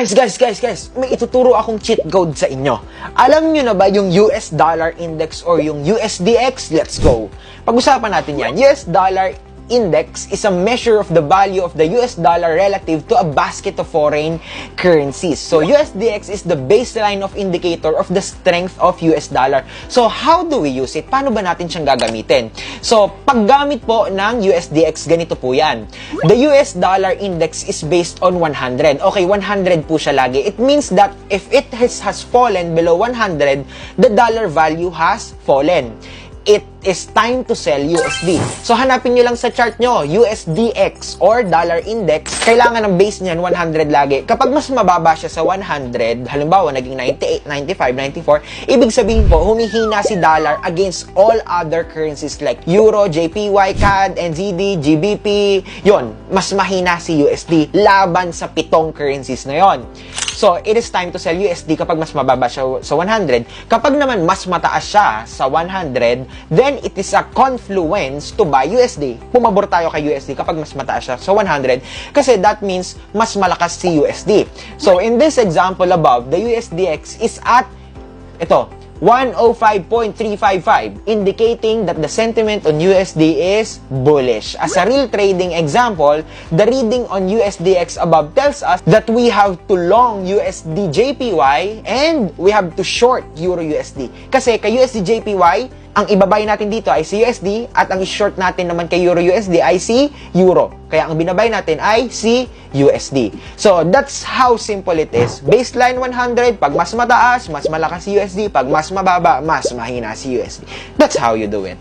Guys, guys, guys, guys, may ituturo akong cheat code sa inyo. Alam nyo na ba yung US dollar index or yung USDX? Let's go. Pag-usapan natin yan. US dollar index is a measure of the value of the US dollar relative to a basket of foreign currencies. So USDX is the baseline of indicator of the strength of US dollar. So how do we use it? Paano ba natin siyang gagamitin? So paggamit po ng USDX, ganito po yan. The US dollar index is based on 100. Okay, 100 po siya lagi. It means that if it has, has fallen below 100, the dollar value has fallen is time to sell USD. So hanapin nyo lang sa chart nyo, USDX or dollar index, kailangan ng base niyan 100 lagi. Kapag mas mababa siya sa 100, halimbawa naging 98, 95, 94, ibig sabihin po, humihina si dollar against all other currencies like Euro, JPY, CAD, NZD, GBP, yon mas mahina si USD laban sa pitong currencies na yon. So, it is time to sell USD kapag mas mababa siya sa 100. Kapag naman mas mataas siya sa 100, then it is a confluence to buy USD. Pumabor tayo kay USD kapag mas mataas siya sa 100 kasi that means mas malakas si USD. So, in this example above, the USDX is at ito, 105.355, indicating that the sentiment on USD is bullish. As a real trading example, the reading on USDX above tells us that we have to long USD JPY and we have to short Euro USD. Kasi kay USD JPY, ang ibabay natin dito ay si USD at ang short natin naman kay Euro USD ay si Euro. Kaya ang binabay natin ay si USD. So, that's how simple it is. Baseline 100, pag mas mataas, mas malakas si USD. Pag mas mababa, mas mahina si USD. That's how you do it.